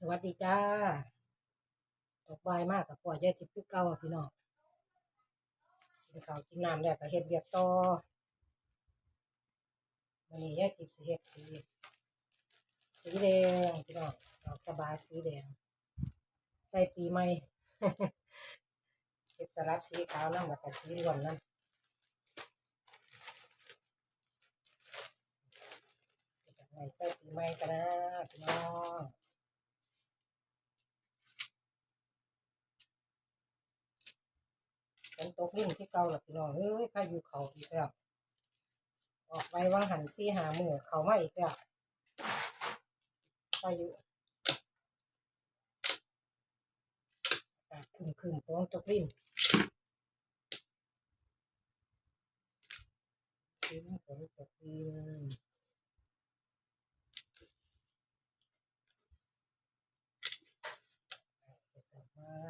สวัสดีจ้าตกใบมากกับพ่อยายทิพย์คือเก่าพี่น้องกินข้าวกินน้ำแล้วก็เฮ็ดเวียกต่อวันนี้ยายทิพย์สิเฮ็ดสีสีแดงพี่น้องดอกกระบาสีแดง ใส่ปีใหม่เฮ็ดสลับสีขาวนำแล้วก็สีล้วนนใส่ปีใหม่กันนะพี่น้อง ฝนตกลิ่นที่เก่าหลับพี่น้องเอ้ยพายุเขาอีกแล้วออกไปว่างหันซี่หามือเขามาอีกแล้วพายุขึ้นขึ้นๆฝนตกลิ่นขึ้นฝนตกลิ่นดอกไม้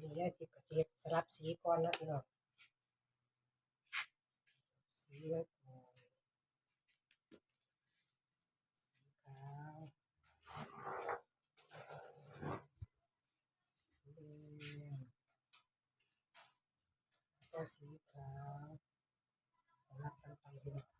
นี่ยาทิพย์กระเทีย บสีก่อนนะพี่น้องสีไว้ก่อนสีขาวสีแดงก็สีขาวสลับกันไปพี่น้อง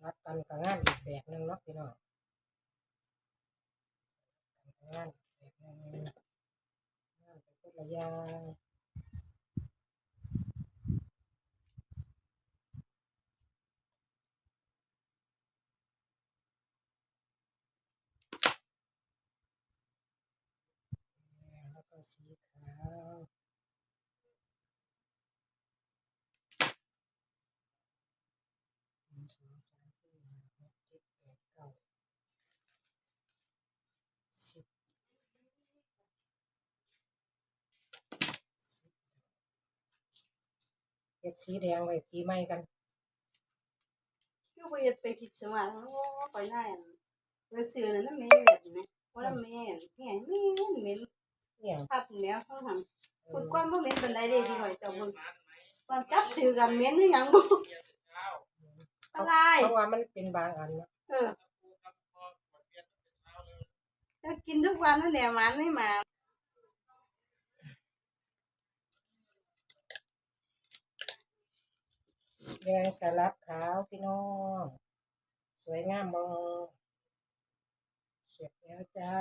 สลับกันกับงานอีกแบบหนึ่งเนาะพี่น้องงานแบบหนึ่งงานเป็นคนละอย่างแล้วก็สีขาวหนึ่งสองสามสี่ห้าหกเจ็ดแปดเก้าสิบเฮ็ ดสีแดงไว้ปีใหม่กัน คือไปไปคิดสมาโอ้ไปไหนไปซื้อนั่นน่ะแม่แบบนี้ว่าแม่แม่แม่เหม็นเนี่ยพัดแม่เขาทำคนก้อนบ่เหม็นปานใดเด้ที่หอยเจ้าเบิ่งมันจับซื้อกันเหม็นหรือหยังบ่อะไรเพราะว่ามันเป็นบางอันเนาะเออจะกินทุกวันนั่นแหละหมันไม่มา แดงสลับขาวพี่น้อง สวยงามบ่เสร็จแล้วจ้า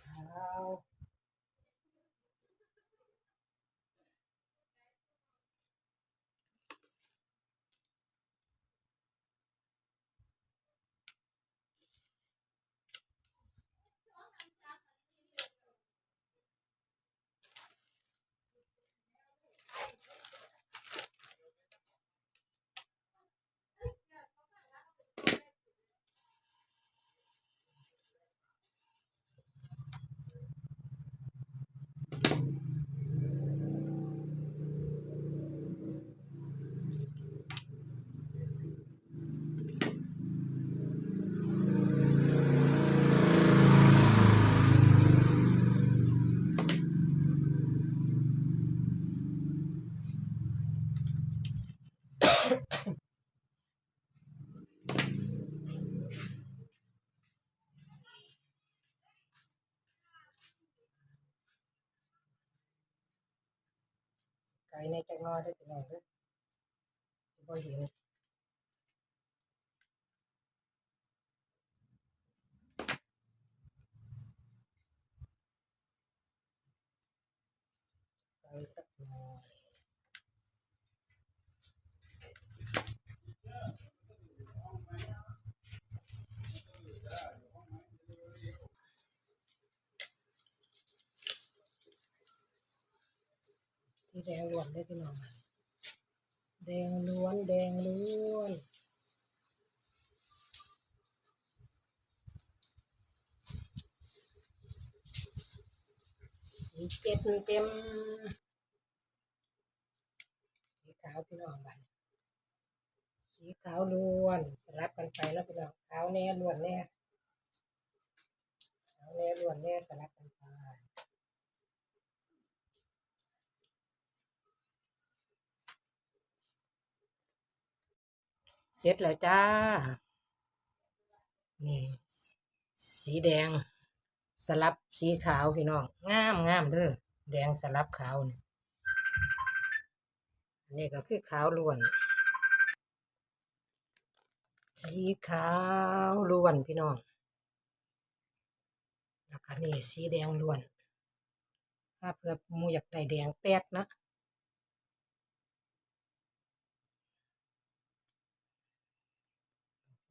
ขาว ไก่ในจักหน้อยได้อ ดงล้วนได้พี่น้องแดงล้วนแดงล้วนสีเจ็ดเต็มสีขาวพี่น้องบันสีขาวล้วนสลับกันไปแล้วพี่น้องขาวแน่ล้วนแน่ขาวแน่ล้วนแน่สลับกันไป เสร็จแล้วจ้า นี่สีแดง สลับสีขาวพี่น้องงามงามเด้อแดงสลับขาวนี่นี่ก็คือขาวล้วน สีขาวล้วนพี่น้องแล้วก็นี่สีแดงล้วนถ้าเพื่อมูอยากได้แดงแป๊ดนะ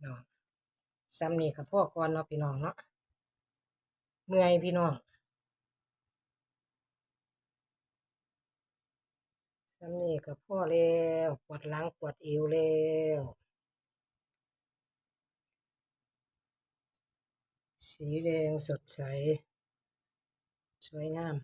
เนาะซ้ำนี่กับพ่อก่อนเนาะพี่น้องเนาะเมื่อยพี่น้องซ้ำนี่กับพ่อแล้วปวดหลังปวดเอวแล้วสีแดงสดใส สวยงาม